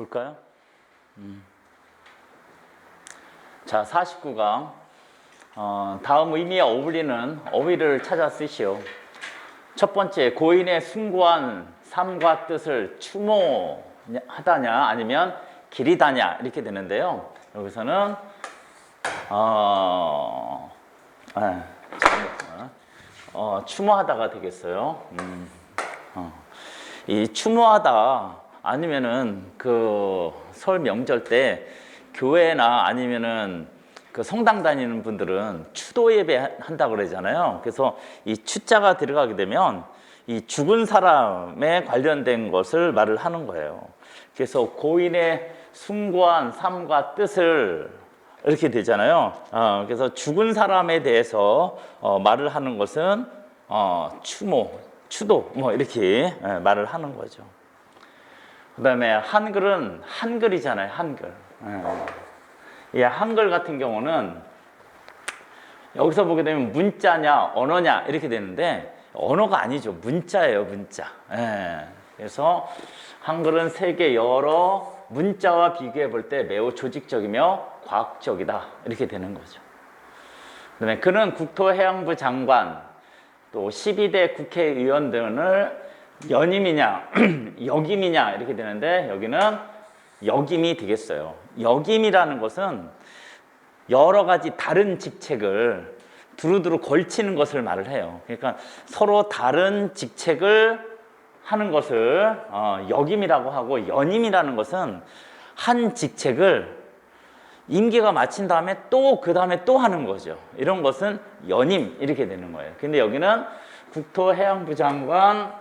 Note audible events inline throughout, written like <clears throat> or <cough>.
볼까요? 음. 자, 49강. 어, 다음 의미에 어울리는 어휘를 찾아 쓰시오. 첫 번째, 고인의 숭고한 삶과 뜻을 추모하다냐 아니면 기리다냐 이렇게 되는데요. 여기서는 어, 예, 잘못, 어, 추모하다가 되겠어요. 음, 어. 이 추모하다 아니면은 그 설 명절 때 교회나 아니면은 그 성당 다니는 분들은 추도 예배 한다 그러잖아요. 그래서 이 추자가 들어가게 되면 이 죽은 사람에 관련된 것을 말을 하는 거예요. 그래서 고인의 숭고한 삶과 뜻을 이렇게 되잖아요. 어, 그래서 죽은 사람에 대해서 어, 말을 하는 것은 어, 추모, 추도 뭐 이렇게 예, 말을 하는 거죠. 그 다음에 한글은 한글이잖아요. 한글. 예. 이 한글 같은 경우는 여기서 보게 되면 문자냐 언어냐 이렇게 되는데 언어가 아니죠. 문자예요. 문자. 예. 그래서 한글은 세계 여러 문자와 비교해 볼 때 매우 조직적이며 과학적이다 이렇게 되는 거죠. 그다음에 그는 국토해양부 장관 또 12대 국회의원 등을 연임이냐 <clears throat> 역임이냐 이렇게 되는데 여기는 역임이 되겠어요. 역임이라는 것은 여러 가지 다른 직책을 두루두루 걸치는 것을 말을 해요. 그러니까 서로 다른 직책을 하는 것을 어, 역임이라고 하고 연임이라는 것은 한 직책을 임기가 마친 다음에 또 그 다음에 또 하는 거죠. 이런 것은 연임 이렇게 되는 거예요. 근데 여기는 국토해양부 장관,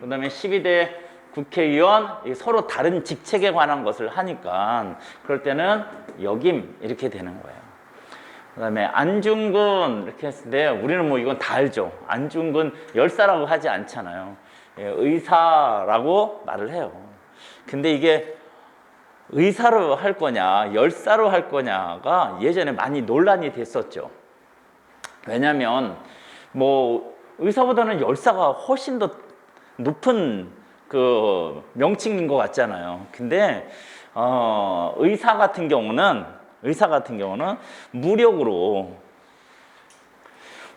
그 다음에 12대 국회의원 서로 다른 직책에 관한 것을 하니까 그럴 때는 역임 이렇게 되는 거예요. 그 다음에 안중근 이렇게 했을 때 우리는 뭐 이건 다 알죠. 안중근 열사라고 하지 않잖아요. 예, 의사라고 말을 해요. 근데 이게 의사로 할 거냐, 열사로 할 거냐가 예전에 많이 논란이 됐었죠. 왜냐면 뭐 의사보다는 열사가 훨씬 더 높은 그 명칭인 것 같잖아요. 근데 어, 의사 같은 경우는 의사 같은 경우는 무력으로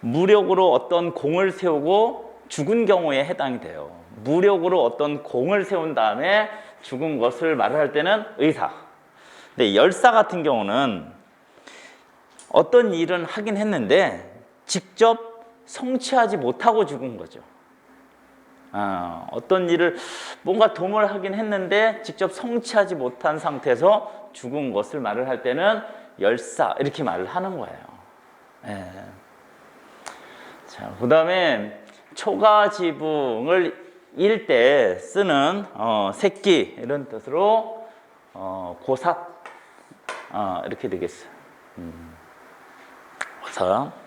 무력으로 어떤 공을 세우고 죽은 경우에 해당이 돼요. 무력으로 어떤 공을 세운 다음에 죽은 것을 말할 때는 의사. 근데 열사 같은 경우는 어떤 일은 하긴 했는데 직접 성취하지 못하고 죽은 거죠. 아, 어떤 일을 뭔가 도모를 하긴 했는데 직접 성취하지 못한 상태에서 죽은 것을 말을 할 때는 열사 이렇게 말을 하는 거예요. 예. 자, 그다음에 초가 지붕을 일때 쓰는 어, 새끼 이런 뜻으로 어, 고삿 어, 이렇게 되겠어요. 음. 고삿.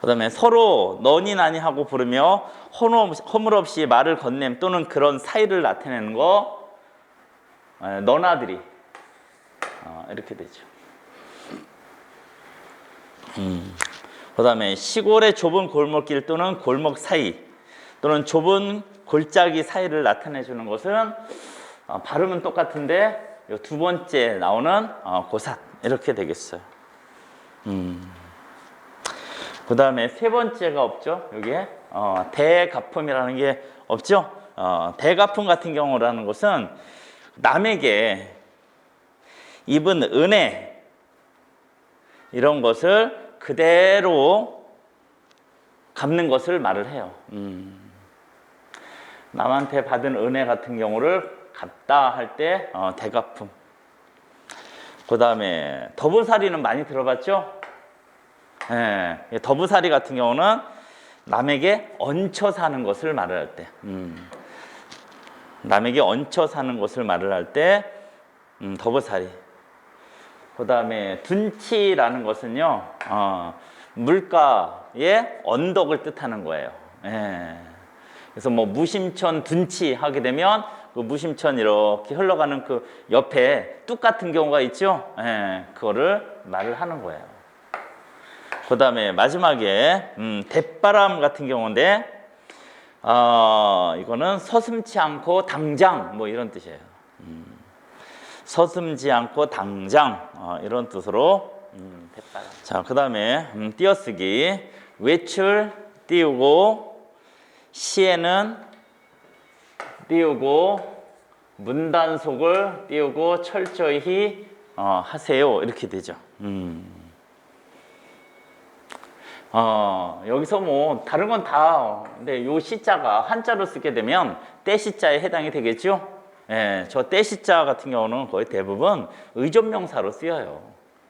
그 다음에 서로 너니 나니 하고 부르며 허물 없이 말을 건냄 또는 그런 사이를 나타내는 거 에, 너나들이 어, 이렇게 되죠. 음. 그 다음에 시골의 좁은 골목길 또는 골목 사이 또는 좁은 골짜기 사이를 나타내 주는 것은 어, 발음은 똑같은데 이두 번째 나오는 어, 고삿 이렇게 되겠어요. 음. 그 다음에 세 번째가 없죠. 여기에 어, 대가품이라는 게 없죠. 어, 대가품 같은 경우라는 것은 남에게 입은 은혜 이런 것을 그대로 갚는 것을 말을 해요. 음. 남한테 받은 은혜 같은 경우를 갚다 할때 어, 대가품. 그 다음에 더부살이는 많이 들어봤죠? 예, 더부살이 같은 경우는 남에게 얹혀 사는 것을 말을 할 때, 음. 남에게 얹혀 사는 것을 말을 할 때, 음, 더부살이. 그 다음에 둔치라는 것은요, 어, 물가의 언덕을 뜻하는 거예요. 예. 그래서 뭐 무심천 둔치 하게 되면 그 무심천 이렇게 흘러가는 그 옆에 뚝 같은 경우가 있죠. 예, 그거를 말을 하는 거예요. 그 다음에 마지막에 음, 대바람 같은 경우인데 어, 이거는 서슴치 않고 당장 뭐 이런 뜻이에요. 음. 서슴지 않고 당장 어, 이런 뜻으로 음, 됐다. 자, 그 다음에 음, 띄어쓰기 외출 띄우고 시에는 띄우고 문단속을 띄우고 철저히 어, 하세요 이렇게 되죠. 음. 어, 여기서 뭐 다른 건 다 근데 요 시자가 한자로 쓰게 되면 떼시자에 해당이 되겠죠. 예, 저 떼시자 같은 경우는 거의 대부분 의존명사로 쓰여요.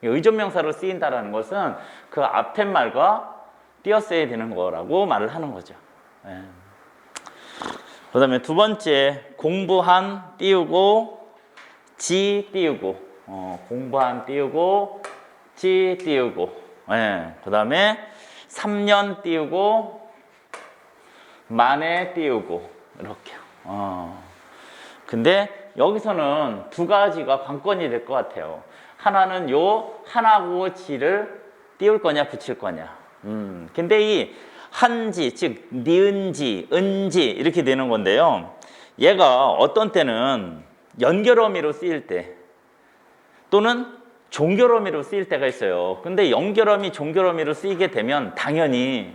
의존명사로 쓰인다라는 것은 그 앞에 말과 띄었어야 되는 거라고 말을 하는 거죠. 예. 그 다음에 두 번째 공부한 띄우고 지 띄우고 어, 공부한 띄우고 지 띄우고 예. 그 다음에 3년 띄우고 만에 띄우고 이렇게 어. 근데 여기서는 두 가지가 관건이 될 것 같아요. 하나는 요 한하고 지를 띄울 거냐 붙일 거냐. 음. 근데 이 한지 즉 니은지, 은지 이렇게 되는 건데요. 얘가 어떤 때는 연결어미로 쓰일 때 또는 종결어미로 쓰일 때가 있어요. 근데 연결어미, 종결어미로 쓰이게 되면 당연히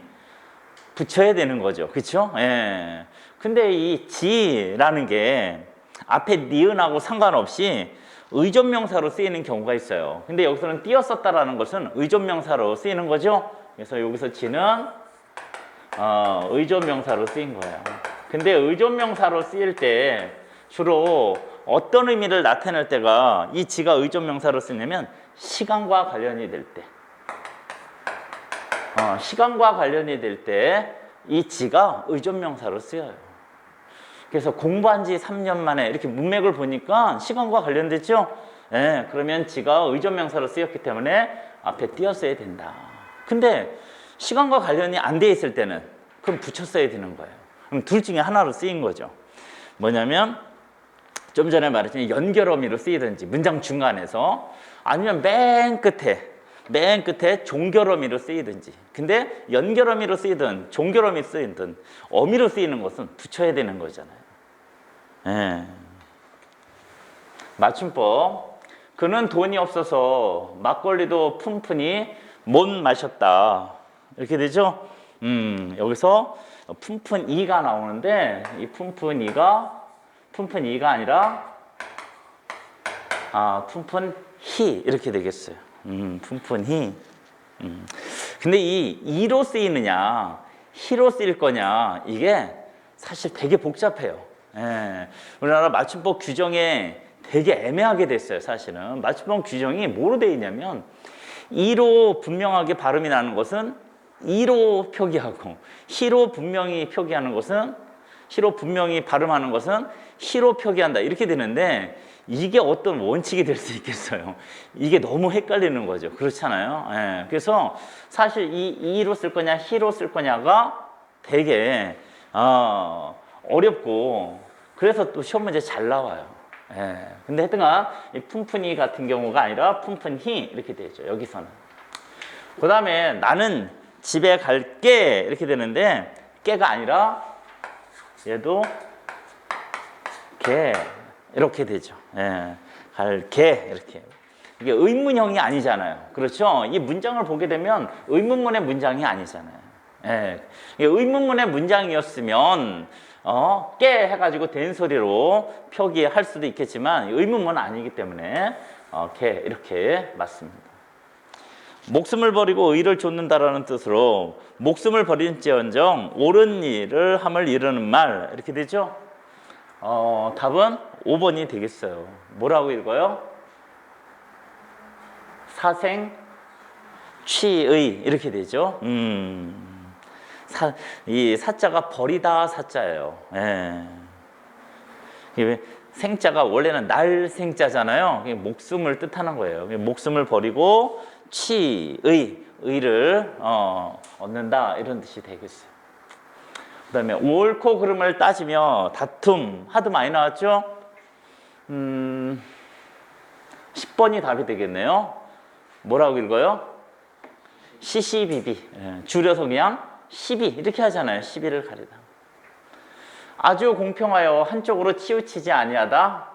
붙여야 되는 거죠. 그렇죠? 예. 근데 이 지라는 게 앞에 니은하고 상관없이 의존명사로 쓰이는 경우가 있어요. 근데 여기서는 띄었었다라는 것은 의존명사로 쓰이는 거죠. 그래서 여기서 지는 어, 의존명사로 쓰인 거예요. 근데 의존명사로 쓰일 때 주로 어떤 의미를 나타낼 때가 이 지가 의존 명사로 쓰냐면 시간과 관련이 될 때. 어, 시간과 관련이 될 때 이 지가 의존 명사로 쓰여요. 그래서 공부한 지 3년 만에 이렇게 문맥을 보니까 시간과 관련됐죠? 예, 그러면 지가 의존 명사로 쓰였기 때문에 앞에 띄었어야 된다. 근데 시간과 관련이 안 돼 있을 때는 그럼 붙였어야 되는 거예요. 그럼 둘 중에 하나로 쓰인 거죠. 뭐냐면 좀 전에 말했지만 연결어미로 쓰이든지 문장 중간에서 아니면 맨 끝에 맨 끝에 종결어미로 쓰이든지 근데 연결어미로 쓰이든 종결어미 쓰이든 어미로 쓰이는 것은 붙여야 되는 거잖아요. 예. 맞춤법 그는 돈이 없어서 막걸리도 푼푼히 못 마셨다 이렇게 되죠. 음, 여기서 푼푼이가 나오는데 이 푼푼이가 푼푼이가 아니라 아 푼푼 히 이렇게 되겠어요. 음, 푼푼 히. 음. 근데 이 이로 쓰이느냐 히로 쓰일 거냐 이게 사실 되게 복잡해요. 예. 우리나라 맞춤법 규정에 되게 애매하게 됐어요. 사실은 맞춤법 규정이 뭐로 되어 있냐면 이로 분명하게 발음이 나는 것은 이로 표기하고 히로 분명히 표기하는 것은 히로 분명히 발음하는 것은 히로 표기한다 이렇게 되는데 이게 어떤 원칙이 될 수 있겠어요? 이게 너무 헷갈리는 거죠. 그렇잖아요. 예. 그래서 사실 이 이로 쓸 거냐 히로 쓸 거냐가 되게 어, 어렵고 그래서 또 시험 문제 잘 나와요. 예. 근데 하여튼간 이 푼푼이 같은 경우가 아니라 푼푼히 이렇게 되죠. 여기서는. 그 다음에 나는 집에 갈게 이렇게 되는데 깨가 아니라 얘도 개 이렇게 되죠. 예. 갈게 이렇게. 이게 의문형이 아니잖아요. 그렇죠? 이 문장을 보게 되면 의문문의 문장이 아니잖아요. 예. 의문문의 문장이었으면 어, 깨 해가지고 된 소리로 표기할 수도 있겠지만 의문문은 아니기 때문에 어, 개 이렇게 맞습니다. 목숨을 버리고 의를 좇는다라는 뜻으로 목숨을 버린지언정 옳은 일을 함을 이루는 말 이렇게 되죠. 어, 답은 5번이 되겠어요. 뭐라고 읽어요? 사생 취의 이렇게 되죠. 음, 사, 이 사자가 버리다 사자예요. 예. 생자가 원래는 날 생자잖아요. 목숨을 뜻하는 거예요. 목숨을 버리고 취의 의를 어, 얻는다 이런 뜻이 되겠어요. 그 다음에 옳고 그름을 따지며 다툼 하도 많이 나왔죠. 음, 10번이 답이 되겠네요. 뭐라고 읽어요? 예, 줄여서 그냥 시비 이렇게 하잖아요. 시비를 가리다. 아주 공평하여 한쪽으로 치우치지 아니하다.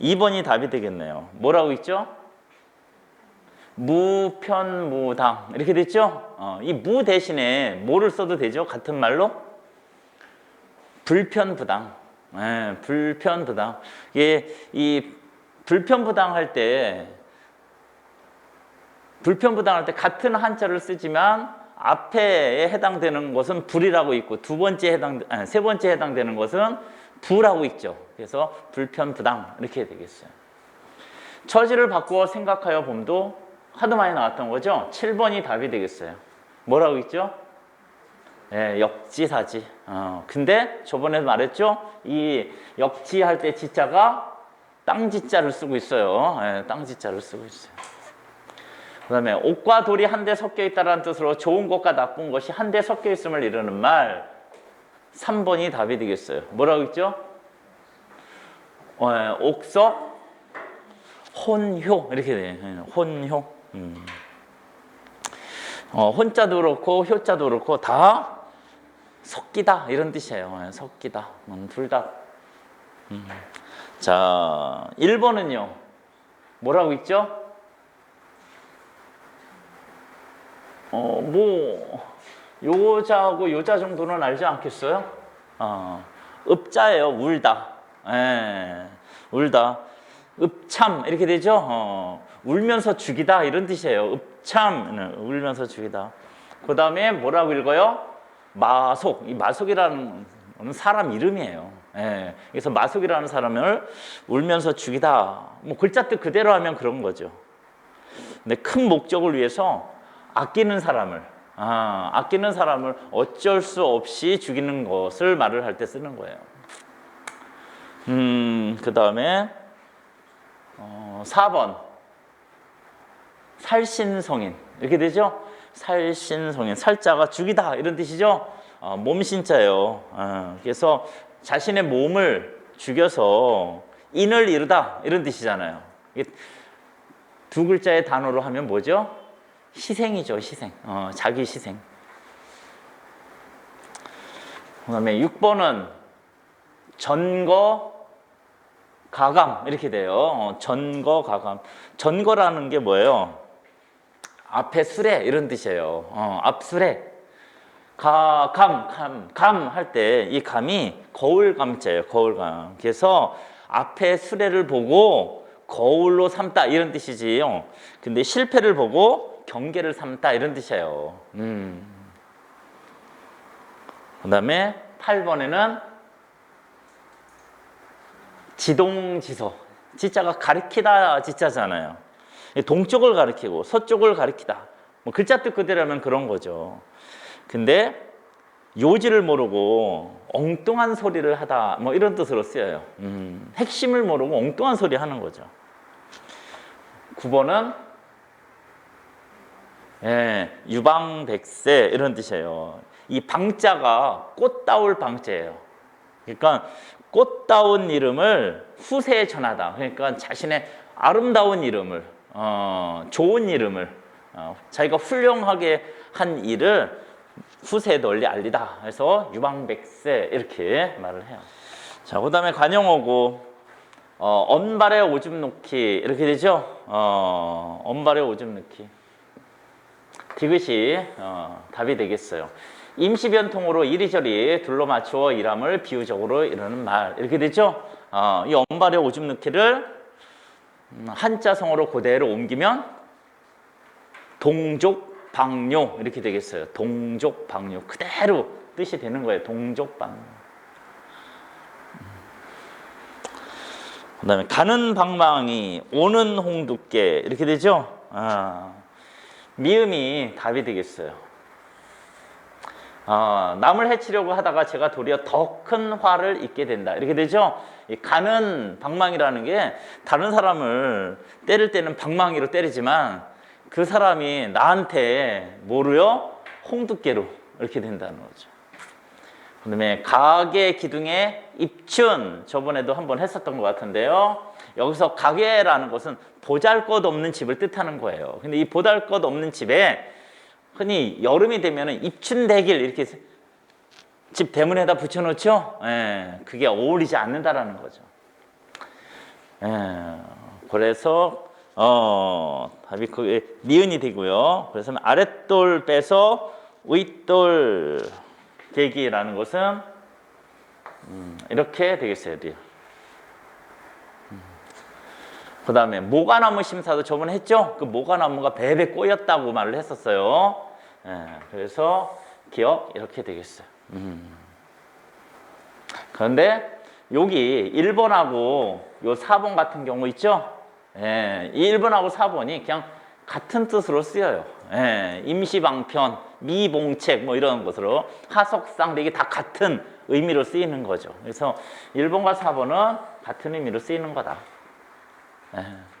2번이 답이 되겠네요. 뭐라고 있죠? 무편무당 이렇게 됐죠? 어, 이 무 대신에 뭐를 써도 되죠? 같은 말로 불편 부당. 예, 불편 부당. 이게 이 불편 부당 할 때 불편 부당할 때 같은 한자를 쓰지만 앞에 해당되는 것은 불이라고 있고 두 번째 해당 아니, 세 번째 해당되는 것은 부라고 있죠. 그래서 불편 부당 이렇게 되겠어요. 처지를 바꾸어 생각하여 봄도 하도 많이 나왔던 거죠. 7번이 답이 되겠어요. 뭐라고 있죠? 예, 역지사지. 어, 근데 저번에 말했죠? 이 역지할 때 지자가 땅지자를 쓰고 있어요. 예, 땅지자를 쓰고 있어요. 그 다음에 옥과 돌이 한데 섞여 있다는 뜻으로 좋은 것과 나쁜 것이 한데 섞여 있음을 이르는 말 3번이 답이 되겠어요. 뭐라고 있죠? 어, 예, 옥석 혼효 이렇게 돼. 예, 혼효. 음. 어, 혼자도 그렇고 효자도 그렇고 다 섞이다 이런 뜻이에요. 예, 섞이다. 음, 둘 다. 음. 자, 1번은요. 뭐라고 있죠? 어, 뭐 요자하고 요자 정도는 알지 않겠어요? 어, 읍자예요. 울다. 예. 울다. 읍참 이렇게 되죠? 어, 울면서 죽이다 이런 뜻이에요. 읍참 울면서 죽이다. 그 다음에 뭐라고 읽어요? 마속. 이 마속이라는 건 사람 이름이에요. 예. 그래서 마속이라는 사람을 울면서 죽이다. 뭐 글자 뜻 그대로 하면 그런 거죠. 근데 큰 목적을 위해서 아끼는 사람을 아, 아끼는 사람을 어쩔 수 없이 죽이는 것을 말을 할 때 쓰는 거예요. 음, 그 다음에 어, 4번 살신성인 이렇게 되죠? 살신성인 살자가 죽이다 이런 뜻이죠? 어, 몸신자예요. 어, 그래서 자신의 몸을 죽여서 인을 이루다 이런 뜻이잖아요. 두 글자의 단어로 하면 뭐죠? 희생이죠, 희생. 어, 자기 희생. 그 다음에 6번은 전거 가감 이렇게 돼요. 어, 전거 가감. 전거라는 게 뭐예요? 앞에 수레 이런 뜻이에요. 어, 앞수레. 가, 감, 감, 감 할 때 이 감이 거울감자예요. 거울감. 그래서 앞에 수레를 보고 거울로 삼다 이런 뜻이지요. 근데 실패를 보고 경계를 삼다 이런 뜻이에요. 음. 그 다음에 8번에는 지동지서. 지자가 가리키다 지자잖아요. 동쪽을 가리키고 서쪽을 가리키다. 뭐 글자 뜻 그대로 하면 그런 거죠. 근데 요지를 모르고 엉뚱한 소리를 하다 뭐 이런 뜻으로 쓰여요. 음, 핵심을 모르고 엉뚱한 소리 하는 거죠. 9번은 예, 유방백세 이런 뜻이에요. 이 방자가 꽃다울 방자예요. 그러니까 꽃다운 이름을 후세에 전하다. 그러니까 자신의 아름다운 이름을, 어, 좋은 이름을, 어, 자기가 훌륭하게 한 일을 후세에 널리 알리다. 해서 유방백세 이렇게 말을 해요. 자, 그다음에 관용어고 어, 언발에 오줌 놓기 이렇게 되죠. 어, 언발에 오줌 넣기. 디귿이 어, 답이 되겠어요. 임시변통으로 이리저리 둘러 맞추어 일함을 비유적으로 이러는 말 이렇게 되죠. 어, 이 언발에 오줌 넣기를 음, 한자 성어로 그대로 옮기면 동족 방뇨 이렇게 되겠어요. 동족 방뇨 그대로 뜻이 되는 거예요. 동족 방뇨. 그다음에 가는 방망이 오는 홍두깨 이렇게 되죠. 아, 미음이 답이 되겠어요. 아, 남을 해치려고 하다가 제가 도리어 더 큰 화를 입게 된다. 이렇게 되죠. 이 가는 방망이라는 게 다른 사람을 때릴 때는 방망이로 때리지만 그 사람이 나한테 뭐로요? 홍두깨로 이렇게 된다는 거죠. 그 다음에 가게 기둥에 입춘 저번에도 한번 했었던 것 같은데요. 여기서 가게라는 것은 보잘것없는 집을 뜻하는 거예요. 근데 이 보잘것없는 집에 흔히 여름이 되면 입춘대길 이렇게 집 대문에다 붙여놓죠. 예, 그게 어울리지 않는다라는 거죠. 예, 그래서 어 답이 그게 니은이 되고요. 그래서 아랫돌 빼서 윗돌 계기라는 것은 음, 이렇게 되겠어요. 리. 그 다음에 모가나무 심사도 저번에 했죠? 그 모가나무가 배배 꼬였다고 말을 했었어요. 예, 그래서 기억 이렇게 되겠어요. 음. 그런데 여기 1번하고 요 4번 같은 경우 있죠? 예, 이 1번하고 4번이 그냥 같은 뜻으로 쓰여요. 예, 임시방편, 미봉책 뭐 이런 것으로 하석상 이게 다 같은 의미로 쓰이는 거죠. 그래서 1번과 4번은 같은 의미로 쓰이는 거다. 예.